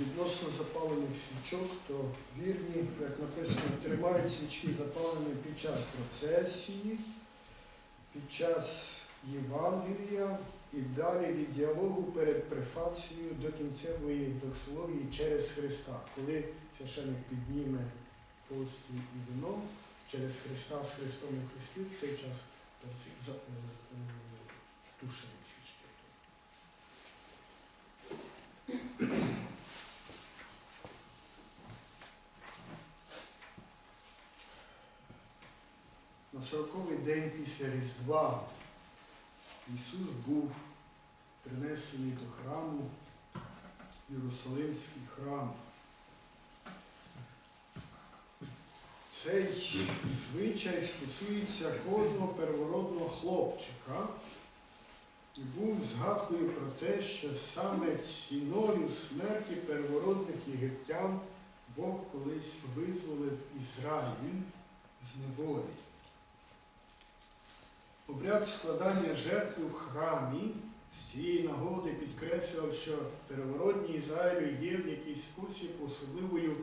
відносно запалених свічок, то вірні, як написано, тримають свічки запалені під час процесії, під час Євангелія і далі від діалогу перед префацією до кінцевої доксології через Христа. Коли священик підніме постіль і вино через Христа з Христом у Христі, в цей час е, е, тушені свічки. На сороковий день після Різдва Ісус був принесений до храму, Єрусалимський храм. Цей звичай стосується кожного первородного хлопчика і був згадкою про те, що саме ціною смерті первородних єгиптян Бог колись визволив Ізраїль з неволі. Обряд складання жертви в храмі з цієї нагоди підкреслював, що переворотні Ізраїлю є в якийсь спосіб особливою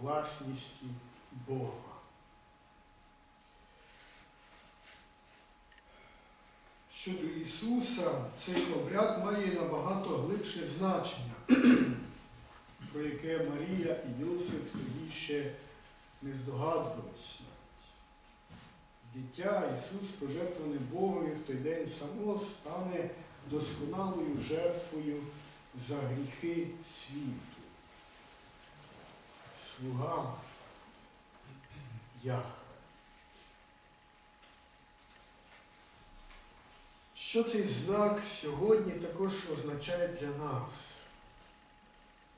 власністю Бога. Щодо Ісуса, цей обряд має набагато глибше значення, про яке Марія і Йосиф тоді ще не здогадувалися. Дитя Ісус, пожертвований Богові в той день само стане досконалою жертвою за гріхи світу. Слуга Яхве. Що цей знак сьогодні також означає для нас?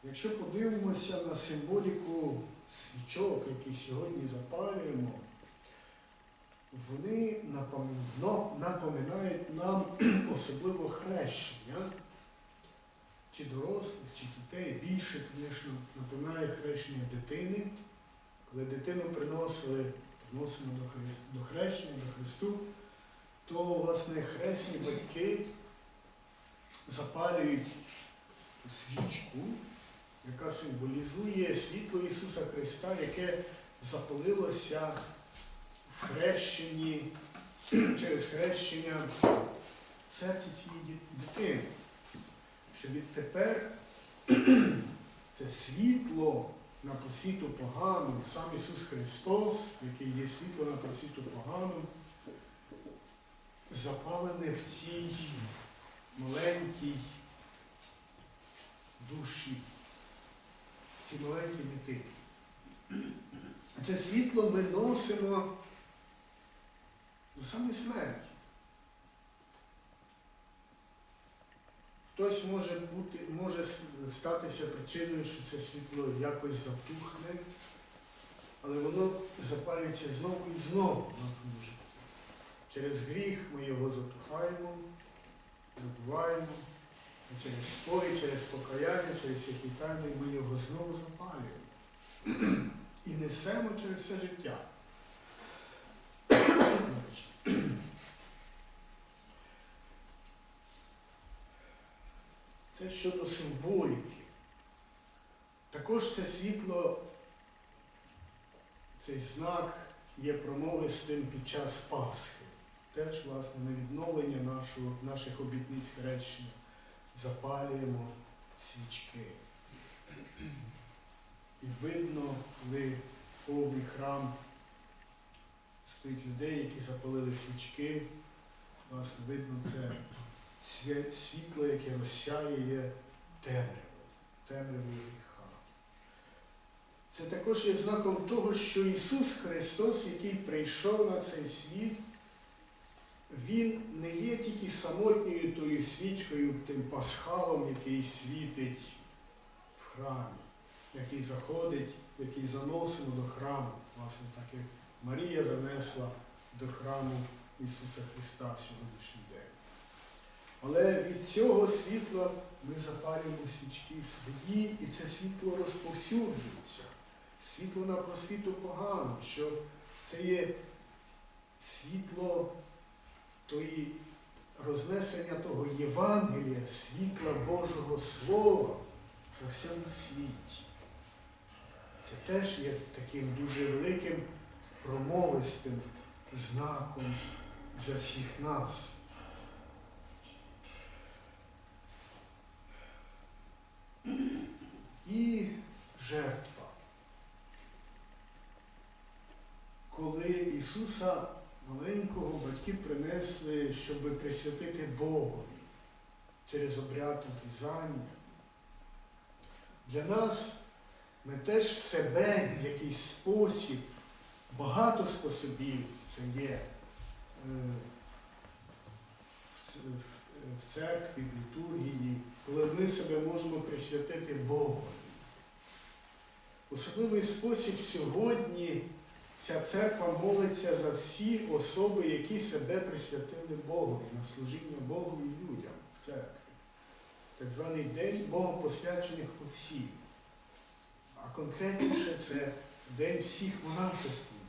Якщо подивимося на символіку свічок, які сьогодні запалюємо, вони напоминають нам особливо хрещення, чи дорослих, чи дітей. Більше, звісно, напоминає хрещення дитини. Коли дитину приносили, приносимо до, хрещення, до Христу, то, власне, хресні батьки запалюють свічку, яка символізує світло Ісуса Христа, яке запалилося в хрещенні, через хрещення в серці цієї дитини. Що відтепер це світло на просвіту погану, сам Ісус Христос, який є світло на просвіту погану, запалене в цій маленькій душі, цій маленькій дитині. Це світло ми носимо до самої смерті. Хтось може бути, може статися причиною, що це світло якось затухне, але воно запалюється знову і знову в нашому житті. Через гріх ми його затухаємо, забуваємо, а через спори, через покаяння, через які ми його знову запалюємо. І несемо через все життя. Це щодо символіки. Також це світло, цей знак є промовистим під час Пасхи. Теж, власне, на відновлення нашого, наших обітниць хрещення запалюємо свічки. І видно, коли повний храм стоїть людей, які запалили свічки, власне, видно це світло, яке розсяє темряву, темряву гріха. Це також є знаком того, що Ісус Христос, який прийшов на цей світ, Він не є тільки самотньою тою свічкою, тим пасхалом, який світить в храмі, який заходить, який заносимо до храму, власне, так як Марія занесла до храму Ісуса Христа в сьогоднішній день. Але від цього світла ми запалюємо свічки свої, і це світло розповсюджується. Світло на просвіту погано, що це є світло тої рознесення того Євангелія, світла Божого Слова, по всьому світі. Це теж є таким дуже великим промовистим знаком для всіх нас. І жертва. Коли Ісуса маленького батьки принесли, щоб присвятити Богові через обряд обрізання, для нас ми теж себе в якийсь спосіб, багато способів це є е, в церкві, в літургії, коли ми себе можемо присвятити Богу. Особливий спосіб сьогодні ця церква молиться за всі особи, які себе присвятили Богу на служіння Богу і людям в церкві. Так званий День Богопосвячених осіб. А конкретніше це День всіх монашествуючих,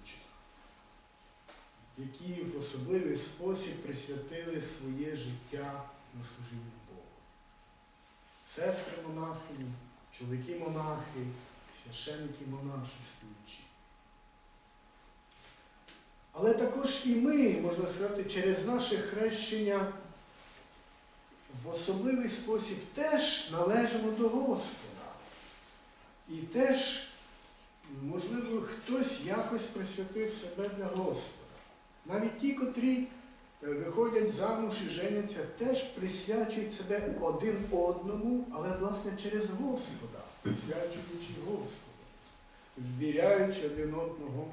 які в особливий спосіб присвятили своє життя на служіння Богу. Сестри монахині, чоловіки монахи, священники монашествуючі. Але також і ми, можна сказати, через наше хрещення в особливий спосіб теж належимо до Господа. І теж, можливо, хтось якось присвятив себе для Господа. Навіть ті, котрі е, виходять замуж і женяться, теж присвячують себе один одному, але власне через Господа, присвячуючи Господу, ввіряючи один одного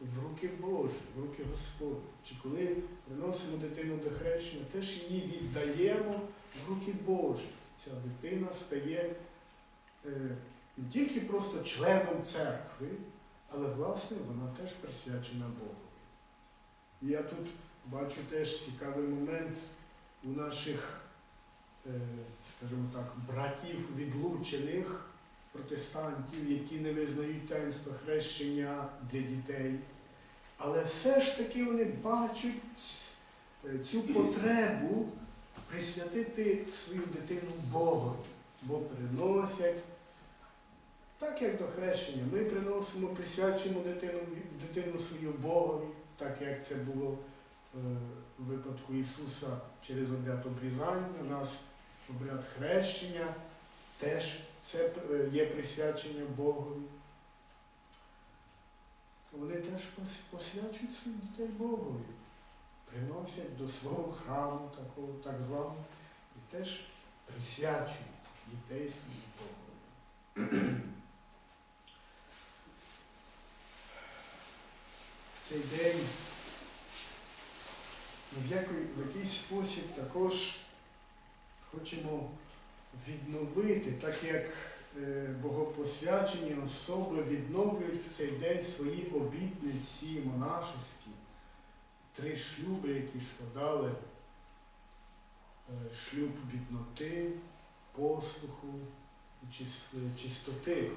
в руки Божі, в руки Господні. Чи коли приносимо дитину до хрещення, теж її віддаємо в руки Божі. Ця дитина стає е, не тільки просто членом церкви, але власне вона теж присвячена Богу. Я тут бачу теж цікавий момент у наших, е, скажімо так, братів відлучених протестантів, які не визнають таїнства хрещення для дітей. Але все ж таки вони бачать цю потребу присвятити свою дитину Богу, бо приносять, так як до хрещення, ми приносимо, присвячуємо дитину, дитину свою Богові, так як це було е, в випадку Ісуса через обряд обрізання, у нас обряд хрещення, теж це е, є присвячення Богові. Вони теж посвячують своїх дітей Богові, приносять до свого храму, такого так званого, і теж присвячують дітей своїх Богові. Цей день ми в якийсь спосіб також хочемо відновити, так як е, богопосвячені особи відновлюють в цей день свої обітниці монашеські, три шлюби, які складали е, шлюб бідноти, послуху і чистоти.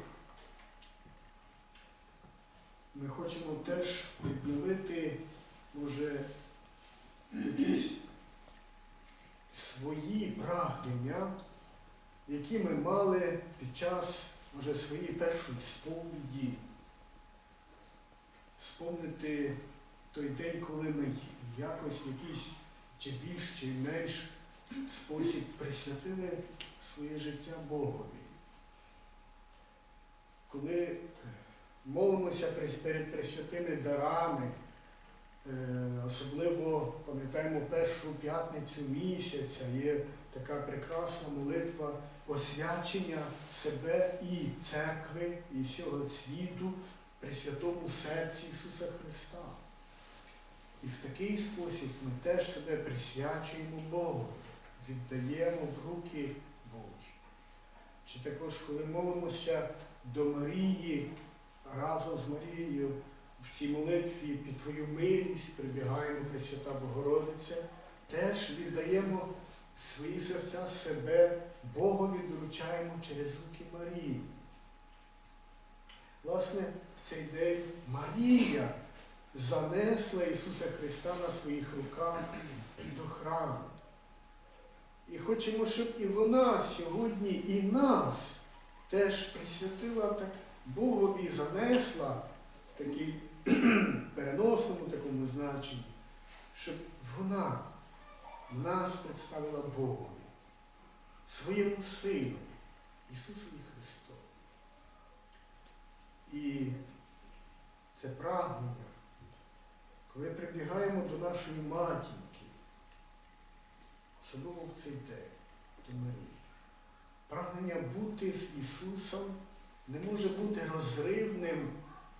Ми хочемо теж відновити, може, якісь свої прагнення, які ми мали під час може, своєї першої сповіді, спомнити той день, коли ми якось якийсь чи більш, чи менш спосіб присвятили своє життя Богові. Коли молимося перед присвятими дарами, Е, Особливо пам'ятаємо першу п'ятницю місяця, є така прекрасна молитва освячення себе і церкви, і всього світу при святому серці Ісуса Христа. І в такий спосіб ми теж себе присвячуємо Богу, віддаємо в руки Божі. Чи також, коли молимося до Марії разом з Марією, в цій молитві під Твою милість прибігаємо, Пресвята Богородиця, теж віддаємо свої серця себе, Богові доручаємо через руки Марії. Власне, в цей день Марія занесла Ісуса Христа на своїх руках до храму. І хочемо, щоб і вона сьогодні і нас теж присвятила так Богові, занесла такий переносному такому значенні, щоб вона нас представила Богові, своєму Сину, Ісусові Христу. І це прагнення, коли прибігаємо до нашої матінки, особливо в цей день, до Марії, прагнення бути з Ісусом не може бути розривним,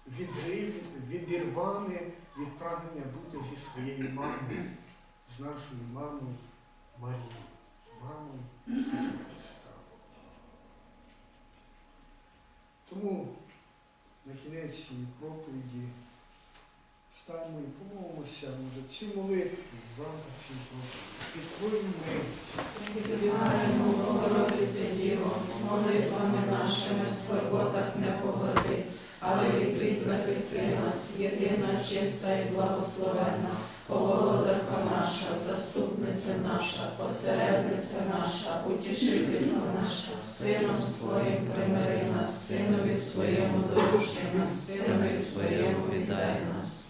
відрив, відірване від прагнення бути зі своєю мамою, з нашою мамою Марією, мамою Ісуса Христа. Тому на кінець проповіді станемо і помолимося, може, ці молитви в рамках цієї проповіді. Під Твою Богородице Діво, молитвами нашими в скорботах не погорди, але відкрить захисти нас, єдина, чиста і благословенна, Оволодарка наша, заступниця наша, посередниця наша, утішителька наша, сином своїм примири нас, синові своєму дорожчи нас, синові своєму віддай нас.